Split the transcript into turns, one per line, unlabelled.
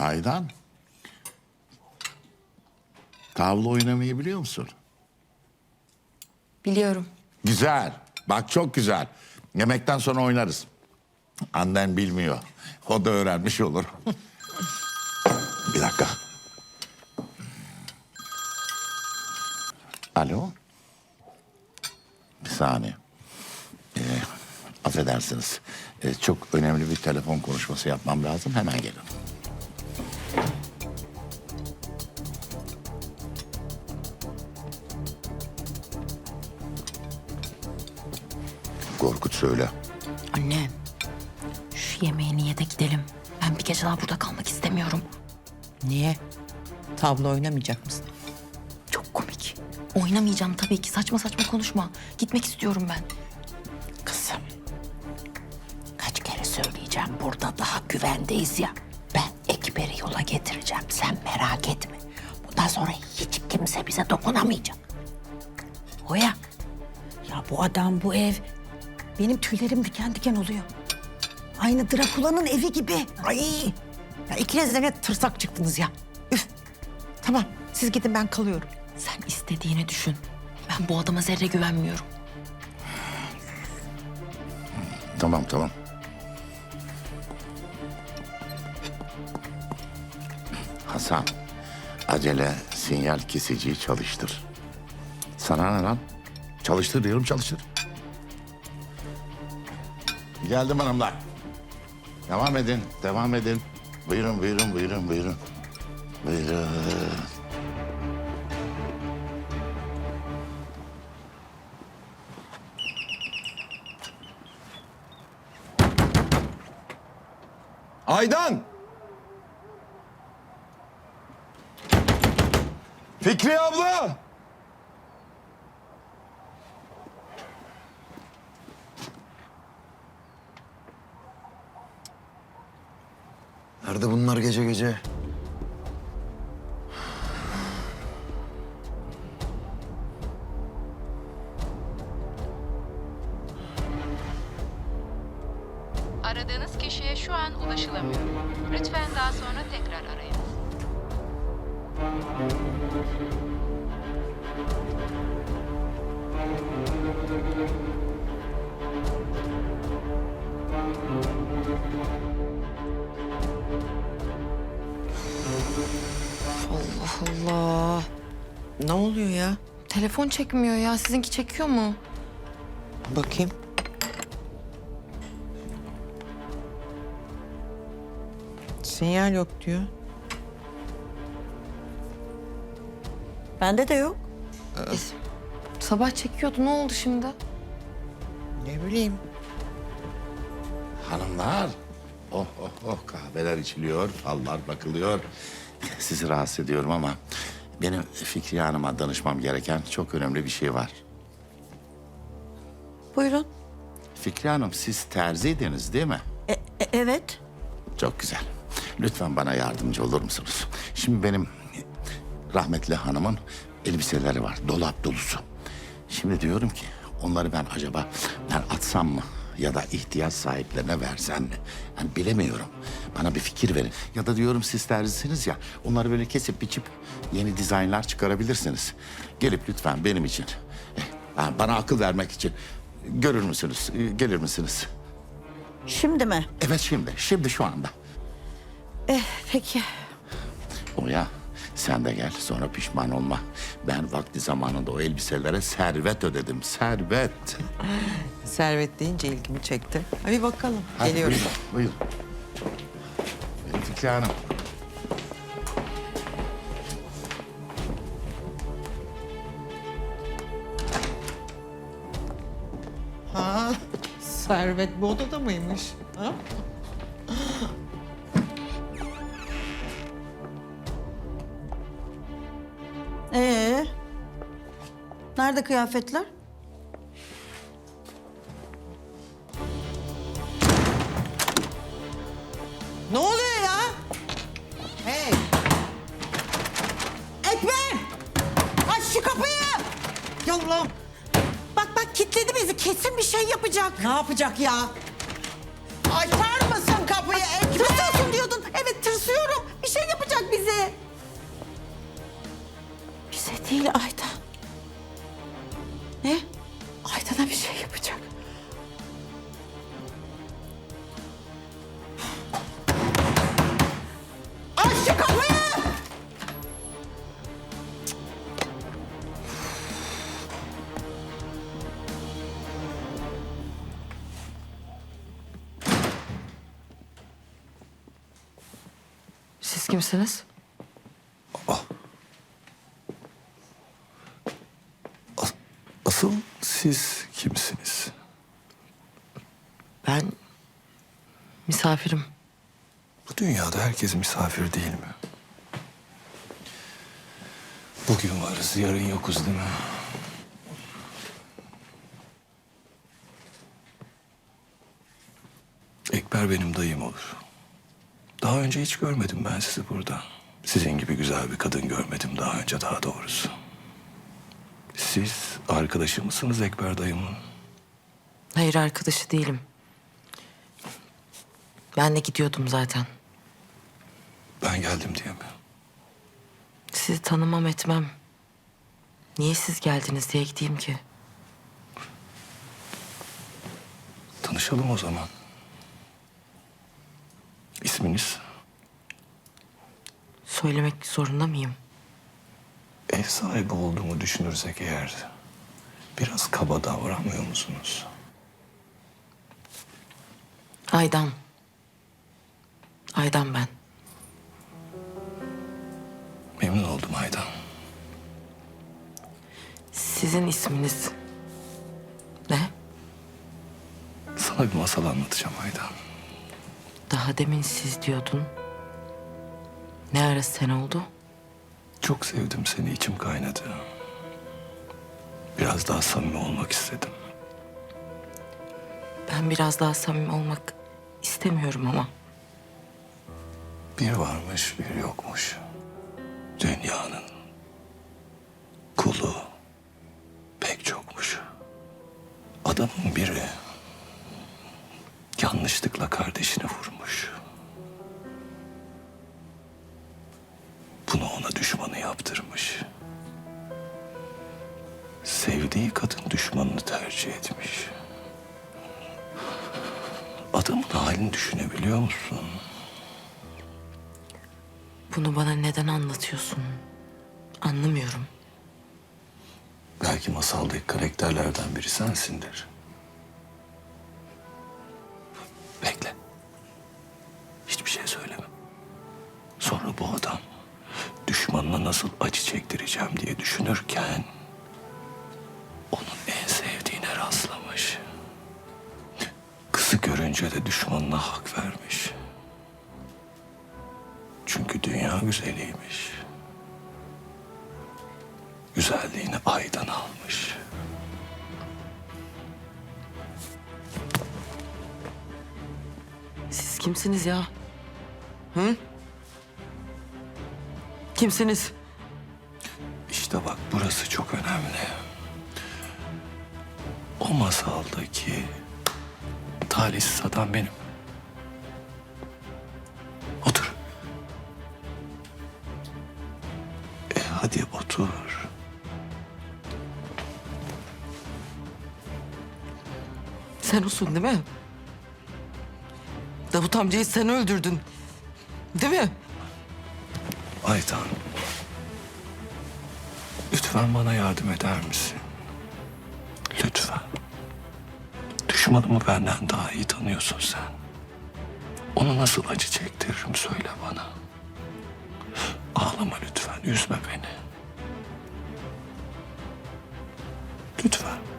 Aydan. Tavla oynamayı biliyor musun?
Biliyorum.
Güzel. Bak çok güzel. Yemekten sonra oynarız. Annen bilmiyor. O da öğrenmiş olur. Bir dakika. Alo. Bir saniye. Ee, affedersiniz. Ee, çok önemli bir telefon konuşması yapmam lazım. Hemen gelin. Söyle.
Anne. Şu yemeğe niye de gidelim. Ben bir gece daha burada kalmak istemiyorum.
Niye? Tavla oynamayacak mısın?
Çok komik. Oynamayacağım tabii ki. Saçma saçma konuşma. Gitmek istiyorum ben.
Kızım. Kaç kere söyleyeceğim burada daha güvendeyiz ya. Ben Ekber'i yola getireceğim. Sen merak etme. Bundan sonra hiç kimse bize dokunamayacak. Oya. Ya bu adam bu ev. Benim tüylerim diken diken oluyor. Aynı Drakula'nın evi gibi. Ay. Ya ikiniz de ne tırsak çıktınız ya. Üf. Tamam siz gidin ben kalıyorum.
Sen istediğini düşün. Ben bu adama zerre güvenmiyorum.
Tamam tamam. Hasan, acele sinyal kesiciyi çalıştır. Sana ne lan? Çalıştır diyorum çalıştır. Geldim hanımlar. Devam edin, devam edin. Buyurun, buyurun, buyurun, buyurun. Buyurun.
Aydan! Fikri abla!
Nerede bunlar gece gece?
Telefon çekmiyor ya. Sizinki çekiyor mu?
Bakayım. Sinyal yok diyor. Bende de yok.
Sabah çekiyordu. Ne oldu şimdi?
Ne bileyim.
Hanımlar. Oh oh oh kahveler içiliyor, fallar bakılıyor. Sizi rahatsız ediyorum ama benim Fikriye Hanım'a danışmam gereken çok önemli bir şey var.
Buyurun.
Fikriye Hanım siz terziydiniz değil mi?
E, e- evet.
Çok güzel. Lütfen bana yardımcı olur musunuz? Şimdi benim rahmetli hanımın elbiseleri var. Dolap dolusu. Şimdi diyorum ki onları ben acaba ben atsam mı? Ya da ihtiyaç sahiplerine versem mi? Yani bilemiyorum. Bana bir fikir verin. Ya da diyorum siz terzisiniz ya. Onları böyle kesip biçip yeni dizaynlar çıkarabilirsiniz. Gelip lütfen benim için. eh, ha, Bana akıl vermek için. Görür müsünüz? Eh, Gelir misiniz?
Şimdi mi?
Evet şimdi. Şimdi şu anda.
Eh, peki.
Oya sen de gel sonra pişman olma. Ben vakti zamanında o elbiselere servet ödedim. Servet.
Servet deyince ilgimi çekti. Hadi bakalım.
Hadi
Geliyorum.
Buyurun. buyurun. Fikri Hanım.
Ha, Servet bu odada mıymış? Ha?
Ee, nerede kıyafetler?
Ne oluyor Yallah!
Bak bak kilitledi bizi. Kesin bir şey yapacak.
Ne yapacak ya?
Açar mısın kapıyı Ekber? Tırsıyorsun diyordun. Evet tırsıyorum. Bir şey yapacak bize.
Bize değil Aydan.
Kimsiniz?
Asıl siz kimsiniz?
Ben misafirim.
Bu dünyada herkes misafir değil mi? Bugün varız, yarın yokuz değil mi? Ekber benim dayım olur. Daha önce hiç görmedim ben sizi burada. Sizin gibi güzel bir kadın görmedim daha önce daha doğrusu. Siz arkadaşı mısınız Ekber dayımın?
Hayır arkadaşı değilim. Ben de gidiyordum zaten.
Ben geldim diye mi?
Sizi tanımam etmem. Niye siz geldiniz diye gideyim ki?
Tanışalım o zaman. İsminiz?
Söylemek zorunda mıyım?
Ev sahibi olduğumu düşünürsek eğer biraz kaba davranmıyor musunuz?
Aydan. Aydan ben.
Memnun oldum Aydan.
Sizin isminiz ne?
Sana bir masal anlatacağım Aydan.
Daha demin siz diyordun. Ne ara sen oldu?
Çok sevdim seni, içim kaynadı. Biraz daha samimi olmak istedim.
Ben biraz daha samimi olmak istemiyorum ama.
Bir varmış, bir yokmuş. Dünyanın kulu pek çokmuş. Adamın biri yanlışlıkla kardeşini vurmuş. Bunu ona düşmanı yaptırmış. Sevdiği kadın düşmanını tercih etmiş. Adamın halini düşünebiliyor musun?
Bunu bana neden anlatıyorsun? Anlamıyorum.
Belki masaldaki karakterlerden biri sensindir. Bekle. Hiçbir şey söyleme. Sonra bu adam düşmanına nasıl acı çektireceğim diye düşünürken onun en sevdiğine rastlamış. Kızı görünce de düşmanına hak vermiş. Çünkü dünya güzeliymiş. Güzelliğini aydan almış.
Kimsiniz ya? Hı? Kimsiniz?
İşte bak burası çok önemli. O masaldaki talihsiz adam benim. Otur. E hadi otur.
Sen olsun değil mi? Davut amcayı sen öldürdün. Değil mi?
Aydan. Lütfen bana yardım eder misin? Lütfen. Düşmanımı benden daha iyi tanıyorsun sen. Onu nasıl acı çektiririm söyle bana. Ağlama lütfen, üzme beni. Lütfen.